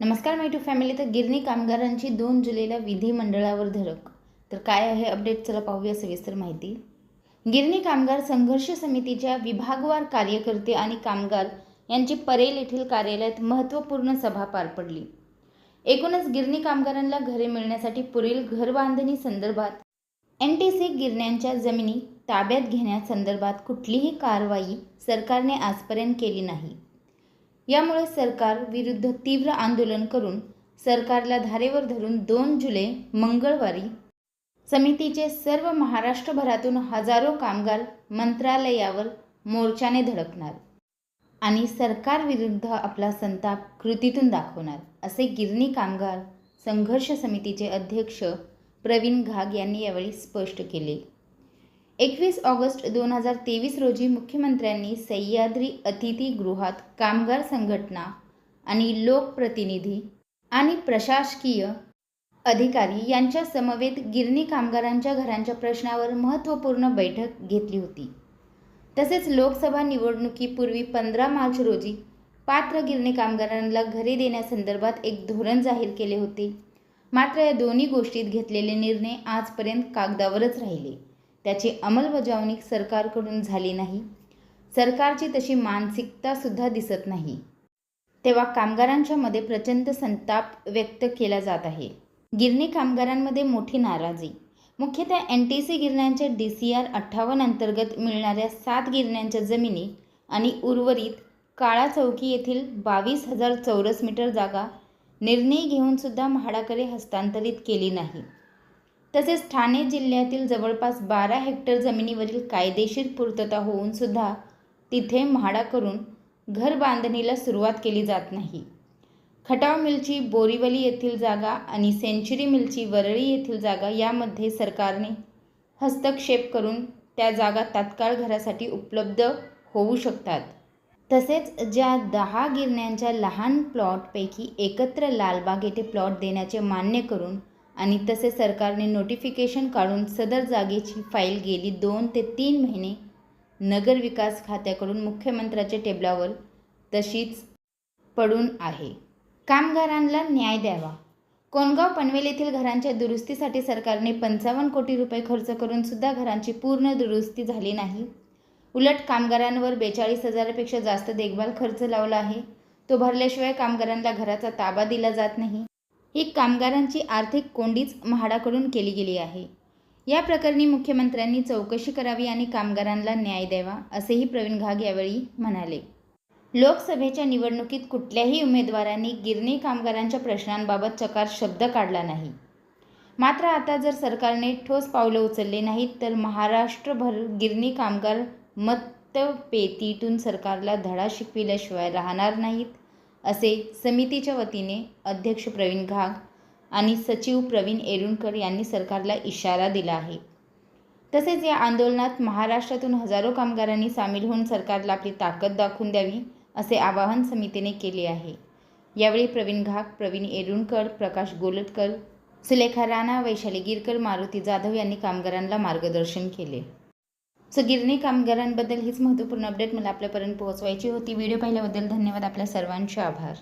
नमस्कार माय to family तर गिरणी कामगारांची दोन जुलैला विधिमंडळावर धडक. तर काय आहे अपडेट चला पाहूया सविस्तर माहिती. गिरणी कामगार संघर्ष समितीच्या विभागवार कार्यकर्ते आणि कामगार यांची परेल येथील कार्यालयात महत्त्वपूर्ण सभा पार पडली. एकूणच गिरणी कामगारांना घरे मिळण्यासाठी पुढील घर बांधणी संदर्भात एन टी सी गिरण्यांच्या जमिनी ताब्यात घेण्यासंदर्भात कुठलीही कारवाई सरकारने आजपर्यंत केली नाही. यामुळे सरकार विरुद्ध तीव्र आंदोलन करून सरकारला धारेवर धरून दोन जुलै मंगळवारी समितीचे सर्व महाराष्ट्रभरातून हजारो कामगार मंत्रालयावर मोर्चाने धडकणार आणि सरकारविरुद्ध आपला संताप कृतीतून दाखवणार असे गिरणी कामगार संघर्ष समितीचे अध्यक्ष प्रवीण घाग यांनी यावेळी स्पष्ट केले. एकवीस ऑगस्ट दोन हजार तेवीस रोजी मुख्यमंत्र्यांनी सह्याद्री अतिथीगृहात कामगार संघटना आणि लोकप्रतिनिधी आणि प्रशासकीय अधिकारी यांच्या समवेत गिरणी कामगारांच्या घरांच्या प्रश्नावर महत्त्वपूर्ण बैठक घेतली होती. तसेच लोकसभा निवडणुकीपूर्वी पंधरा मार्च रोजी पात्र गिरणी कामगारांना घरे देण्यासंदर्भात एक धोरण जाहीर केले होते. मात्र या दोन्ही गोष्टीत घेतलेले निर्णय आजपर्यंत कागदावरच राहिले. त्याची अंमलबजावणी सरकारकडून झाली नाही. सरकारची तशी मानसिकतासुद्धा दिसत नाही. तेव्हा कामगारांच्या मध्ये प्रचंड संताप व्यक्त केला जात आहे. गिरणी कामगारांमध्ये मोठी नाराजी. मुख्यतः एन टी सी गिरण्यांच्या डी सी आर अठ्ठावन्न अंतर्गत मिळणाऱ्या सात गिरण्यांच्या जमिनी आणि उर्वरित काळा चौकी येथील बावीस हजार चौरस मीटर जागा निर्णय घेऊनसुद्धा म्हाडाकडे हस्तांतरित केली नाही. तसेच ठाणे जिल्ह्यातील जवळपास बारा हेक्टर जमिनीवरील कायदेशीर पूर्तता होऊनसुद्धा तिथे म्हाडा करून घर बांधणीला सुरुवात केली जात नाही. खटाव मिलची बोरीवली येथील जागा आणि सेंचुरी मिलची वरळी येथील जागा यामध्ये सरकारने हस्तक्षेप करून त्या जागा तात्काळ घरासाठी उपलब्ध होऊ शकतात. तसेच ज्या दहा गिरण्यांच्या लहान प्लॉटपैकी एकत्र लालबाग येथे प्लॉट देण्याचे मान्य करून आणि तसे सरकारने नोटिफिकेशन काढून सदर जागेची फाईल गेली दोन ते तीन महिने नगरविकास खात्याकडून मुख्यमंत्र्याच्या टेबलावर तशीच पडून आहे. कामगारांना न्याय द्यावा. कोणगाव पनवेल येथील घरांच्या दुरुस्तीसाठी सरकारने पंचावन्न कोटी रुपये खर्च करून सुद्धा घरांची पूर्ण दुरुस्ती झाली नाही. उलट कामगारांवर बेचाळीस हजारापेक्षा जास्त देखभाल खर्च लावला आहे. तो भरल्याशिवाय कामगारांना घराचा ताबा दिला जात नाही. ही कामगारांची आर्थिक कोंडीच म्हाडाकडून केली गेली आहे. या प्रकरणी मुख्यमंत्र्यांनी चौकशी करावी आणि कामगारांना न्याय द्यावा असेही प्रवीण घाग यावेळी म्हणाले. लोकसभेच्या निवडणुकीत कुठल्याही उमेदवारांनी गिरणी कामगारांच्या प्रश्नांबाबत चकार शब्द काढला नाही. मात्र आता जर सरकारने ठोस पावलं उचलले नाहीत तर महाराष्ट्रभर गिरणी कामगार मतपेतीतून सरकारला धडा शिकविल्याशिवाय राहणार नाहीत. असे समितीच्या वतीने अध्यक्ष प्रवीण घाग आणि सचिव प्रवीण एरुणकर यांनी सरकारला इशारा दिला आहे. तसेच या आंदोलनात महाराष्ट्रातून हजारो कामगारांनी सामील होऊन सरकारला आपली ताकद दाखवून द्यावी असे आवाहन समितीने केले आहे. यावेळी प्रवीण घाग प्रवीण एरुणकर प्रकाश गोलटकर सुलेखा राणा वैशाली गिरकर मारुती जाधव यांनी कामगारांना मार्गदर्शन केले. सो गिरणी कामगारांबद्दल हीच महत्त्वपूर्ण अपडेट मला आपल्यापर्यंत पोहोचवायची होती. व्हिडिओ पाहिल्याबद्दल धन्यवाद. आपल्या सर्वांचे आभार.